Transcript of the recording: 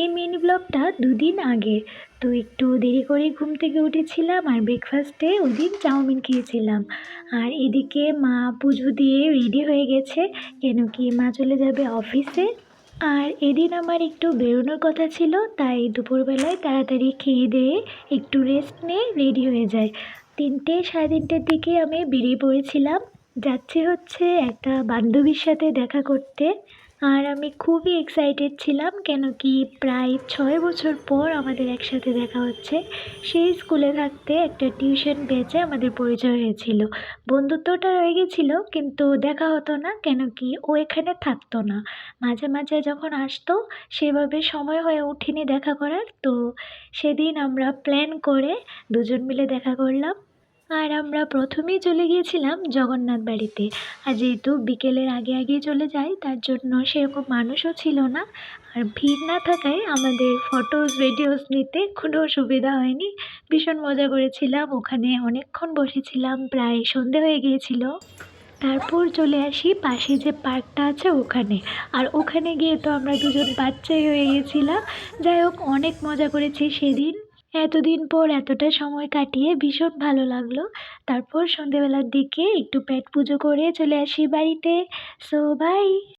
এই মিনি ব্লগটা দুদিন আগের তো একটু দেরি করে ঘুম থেকে উঠেছিলাম আর ব্রেকফাস্টে ওই দিন চাউমিন খেয়েছিলাম। আর এদিকে মা পুজো দিয়ে রেডি হয়ে গেছে, কেন কি মা চলে যাবে অফিসে আর এদিন আমার একটু বেরোনোর কথা ছিল, তাই দুপুরবেলায় তাড়াতাড়ি খেয়ে দিয়ে একটু রেস্ট নিয়ে রেডি হয়ে যায়। তিনটে, সাড়ে তিনটের দিকে আমি বেরিয়ে পড়েছিলাম। যাচ্ছি হচ্ছে একটা বান্ধবীর সাথে দেখা করতে। আর আমি খুবই এক্সাইটেড ছিলাম, কেন কি প্রায় ছয় বছর পর আমাদের একসাথে দেখা হচ্ছে। সেই স্কুলে থাকতে একটা টিউশন ব্যাচে আমাদের পরিচয় হয়েছিল। বন্ধুত্বটা রয়ে গেছিল, কিন্তু দেখা হতো না, কেন কি ও এখানে থাকতো না। মাঝে মাঝে যখন আসতো, সেভাবে সময় হয়ে ওঠেনি দেখা করার। তো সেদিন আমরা প্ল্যান করে দুজন মিলে দেখা করলাম। আর আমরা প্রথমেই চলে গিয়েছিলাম জগন্নাথ বাড়িতে। আর যেহেতু বিকেলের আগে আগেই চলে যাই, তার জন্য সেরকম মানুষও ছিল না। আর ভিড় না থাকায় আমাদের ফটোস ভিডিওস নিতে কোনো সুবিধা হয়নি। ভীষণ মজা করেছিলাম। ওখানে অনেকক্ষণ বসেছিলাম, প্রায় সন্ধে হয়ে গিয়েছিল। তারপর চলে আসি পাশে যে পার্কটা আছে ওখানে। আর ওখানে গিয়ে তো আমরা দুজন বাচ্চাই হয়ে গেছিলাম যাই হোক, অনেক মজা করেছি সেদিন। এতদিন পর এতটা সময় কাটিয়ে ভীষণ ভালো লাগল। তারপর সন্ধেবেলার দিকে একটু পেট পুজো করে চলে আসি বাড়িতে। So by